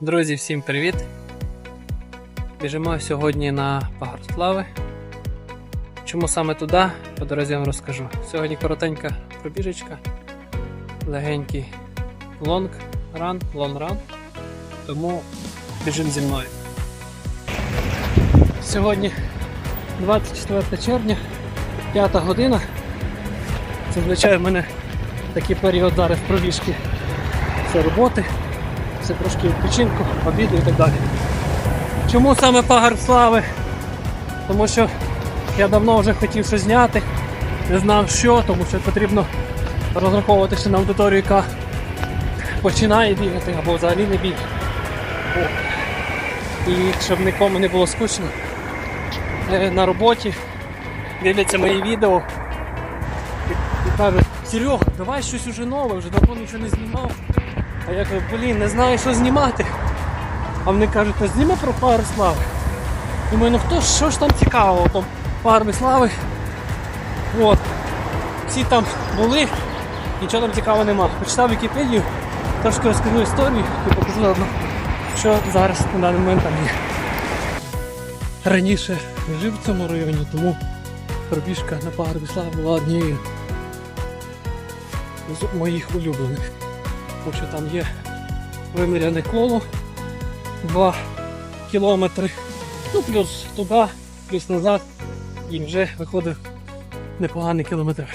Друзі, всім привіт! Біжимо сьогодні на Пагор Слави. Чому саме туди? По дорозі я вам розкажу. Сьогодні коротенька пробіжечка, легенький лонг ран, лон ран. Тому біжимо зі мною. Сьогодні 24 червня, 5 година. Зазвичай в мене такий період зараз пробіжки. Це роботи, це трошки відпочинку, обіду і так далі. Чому саме пагар слави? Тому що я давно вже хотів щось зняти, не знав що, тому що потрібно розраховуватися на аудиторію, яка починає бігати або взагалі не бігає. І щоб нікому не було скучно е, на роботі, дивляться мої відео і, кажуть, Серега, давай щось уже нове, вже давно нічого не знімав. А я кажу, блін, не знаю, що знімати. А вони кажуть, то зніми про пари слави. Думаю, ну хто що ж там цікавого там пари слави. От. Всі там були, нічого там цікавого нема. Почитав Вікіпедію, трошки розкажу історію і покажу заодно, що зараз на даний момент там є. Раніше жив в цьому районі, тому пробіжка на пагорбі слави була однією з моїх улюблених. Тому що там є виміряне коло 2 кілометри, ну плюс туди, плюс назад, і вже виходить непоганий кілометраж.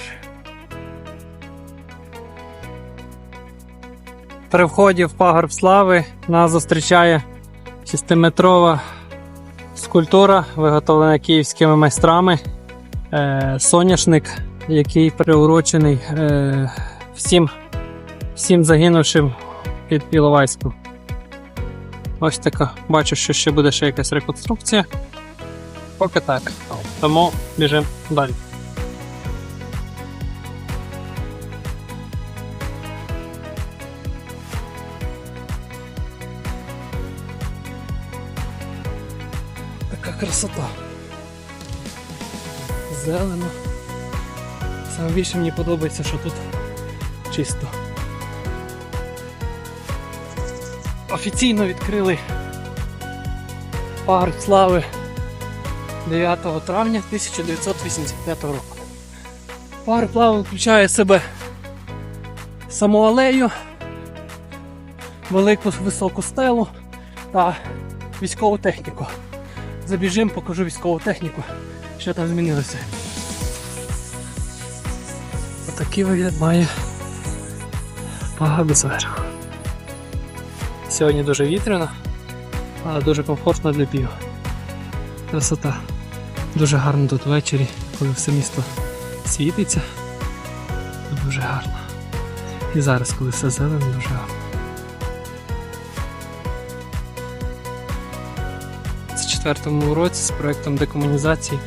При вході в пагорб слави нас зустрічає 6-метрова скульптура, виготовлена київськими майстрами. Е, соняшник, який приурочений е, всім всім загинувшим під Іловайськом. Ось така. Бачу, що ще буде ще якась реконструкція. Поки так. Тому біжимо далі. Така красота. Зелено. Саме більше мені подобається, що тут чисто. Офіційно відкрили парк слави 9 травня 1985 року. Парк слави включає в себе саму алею, велику високу стелу та військову техніку. Забіжим, покажу військову техніку, що там змінилося. Отакий вигляд має пагорб зверху. Сьогодні дуже вітряно, але дуже комфортно для бігу. Красота. Дуже гарно тут ввечері, коли все місто світиться. Дуже гарно. І зараз, коли все зелено, дуже гарно. Це четвертому році з проєктом декомунізації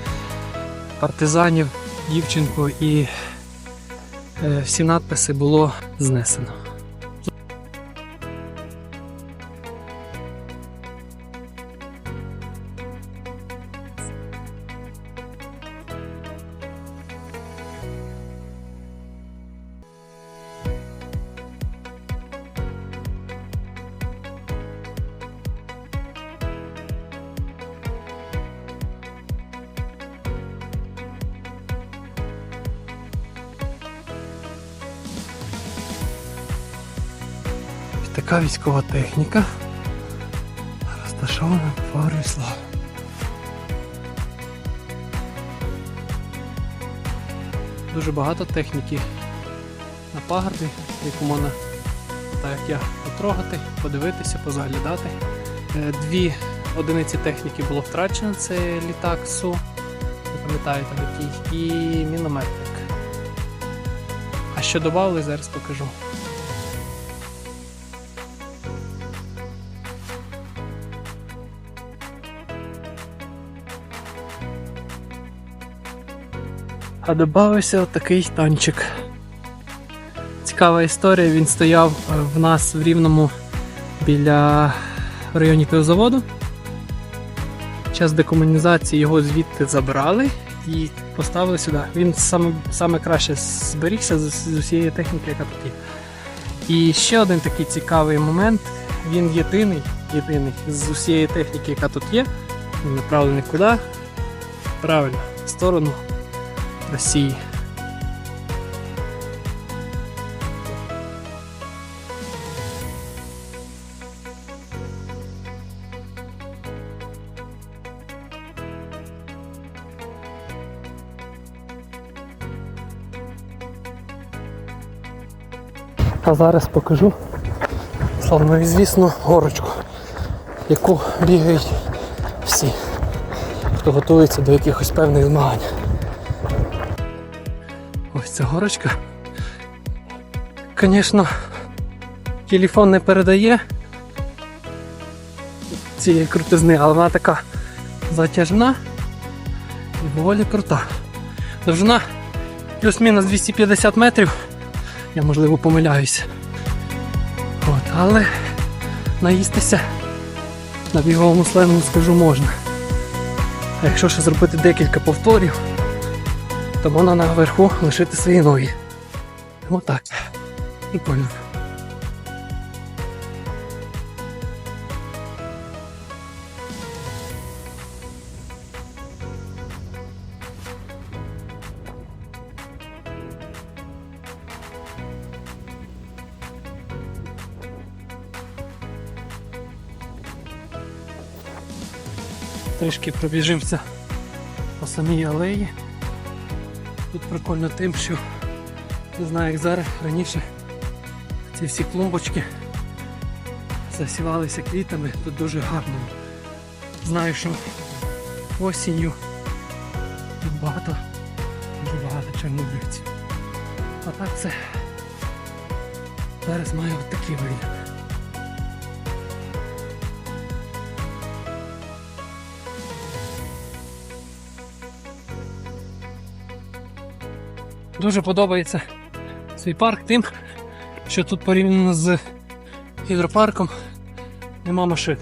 партизанів, Дівчинку і е, всі надписи було знесено. Така військова техніка розташована на фарі. Дуже багато техніки на пагорбі, яку можна, так як я, потрогати, подивитися, позаглядати. Е, Дві одиниці техніки було втрачено, це літак СУ, не пам'ятаю там який, і мінометник. А що додали, зараз покажу. А додався отакий танчик. Цікава історія, він стояв е, в нас в рівному біля в районі пивзаводу. Час декомунізації його звідти забрали і поставили сюди. Він саме, саме краще зберігся з, з усієї техніки, яка тут є. І ще один такий цікавий момент. Він єдиний єдиний з усієї техніки, яка тут є, він направлений куди? Правильно, в сторону Росії. А зараз покажу славно і горочку, яку бігають всі, хто готується до якихось певних змагань. Ця горочка. Звісно, телефон не передає цієї крутизни, але вона така затяжна і доволі крута. Довжина плюс-мінус 250 метрів. Я можливо помиляюся. От, але наїстися на біговому сленгу скажу можна. А якщо ще зробити декілька повторів, то можна наверху лишити свої ноги. Отак. Прикольно. Трішки пробіжимося по самій алеї. Тут прикольно тим, що не знаю, як зараз раніше ці всі клумбочки засівалися квітами, тут дуже гарно. Знаю, що осінню тут багато, дуже багато чорнобривців. А так це зараз має от такий вигляд. Дуже подобається цей парк тим, що тут порівняно з гідропарком нема машин.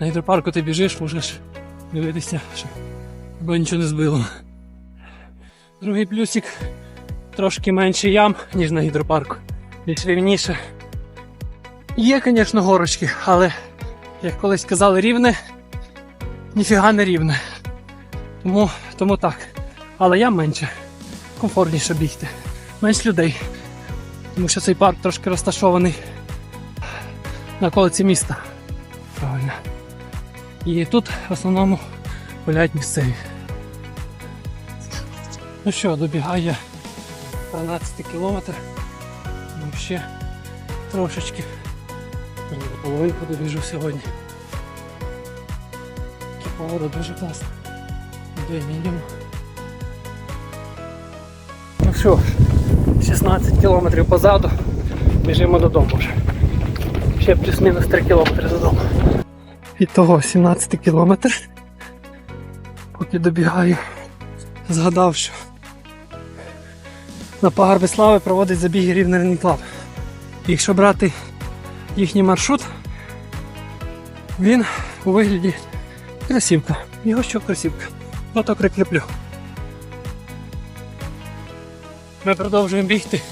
На гідропарку ти біжиш, можеш дивитися, щоб нічого не збило. Другий плюсик трошки менше ям, ніж на гідропарку. Більш рівніше. Є, звісно, горочки, але, як колись казали, рівне, ніфіга не рівне. Тому, тому так. Але ям менше комфортніше бігти. Менш людей. Тому що цей парк трошки розташований на околиці міста. Правильно. І тут в основному гуляють місцеві. Ну що, добігає 13 кілометр. Ну, ще трошечки. Половинку добіжу сьогодні. Погода дуже класна. Де мінімум. Ну що ж, 16 кілометрів позаду, біжимо додому вже. Ще плюс-мінус 3 кілометри додому. І того 17 кілометр. Поки добігаю, згадав, що на пагорбі слави проводить забіги рівнерний клаб. Якщо брати їхній маршрут, він у вигляді красівка. Його що красівка. Фото прикріплю. Ми продовжуємо бігти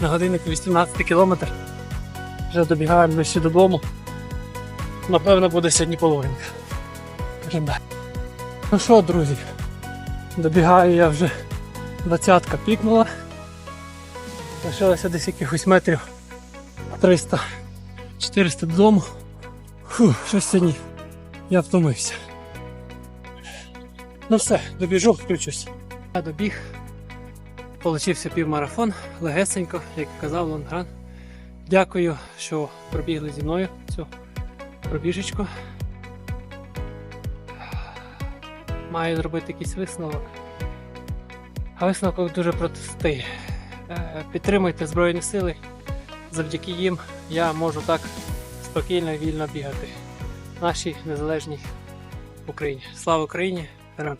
на годинник 18 кілометр. Вже добігаємо ближче додому. Напевно, буде сьогодні половинка. Ну що, друзі, добігаю я вже двадцятка пікнула. Лишилося десь якихось метрів 300-400 додому. Фу, щось сьогодні. Я втомився. Ну все, добіжу, включусь. Я добіг. Получився півмарафон, легесенько, як казав Лонгран. Дякую, що пробігли зі мною цю пробіжечку. Маю зробити якийсь висновок. А висновок дуже простий. Е, Підтримуйте Збройні Сили. Завдяки їм я можу так спокійно і вільно бігати в нашій незалежній Україні. Слава Україні! Героям!